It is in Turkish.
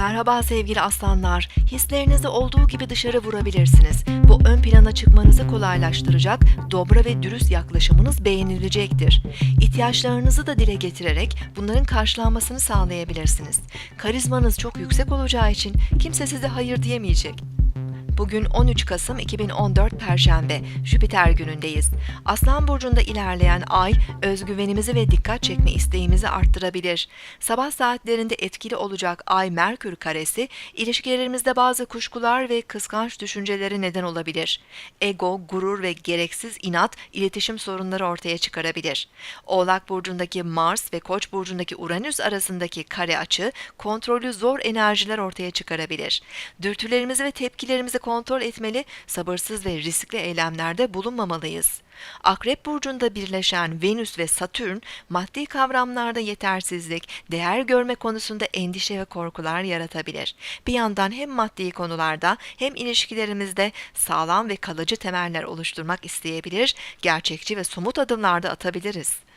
Merhaba sevgili aslanlar. Hislerinizi olduğu gibi dışarı vurabilirsiniz. Bu ön plana çıkmanızı kolaylaştıracak, dobra ve dürüst yaklaşımınız beğenilecektir. İhtiyaçlarınızı da dile getirerek bunların karşılanmasını sağlayabilirsiniz. Karizmanız çok yüksek olacağı için kimse size hayır diyemeyecek. Bugün 13 Kasım 2014 Perşembe, Jüpiter günündeyiz. Aslan burcunda ilerleyen ay özgüvenimizi ve dikkat çekme isteğimizi arttırabilir. Sabah saatlerinde etkili olacak ay Merkür karesi ilişkilerimizde bazı kuşkular ve kıskanç düşüncelere neden olabilir. Ego, gurur ve gereksiz inat iletişim sorunları ortaya çıkarabilir. Oğlak burcundaki Mars ve Koç burcundaki Uranüs arasındaki kare açı kontrolü zor enerjiler ortaya çıkarabilir. Dürtülerimizi ve tepkilerimizi kontrol etmeli, sabırsız ve riskli eylemlerde bulunmamalıyız. Akrep burcunda birleşen Venüs ve Satürn maddi kavramlarda yetersizlik, değer görme konusunda endişe ve korkular yaratabilir. Bir yandan hem maddi konularda hem ilişkilerimizde sağlam ve kalıcı temeller oluşturmak isteyebilir, gerçekçi ve somut adımlarda atabiliriz.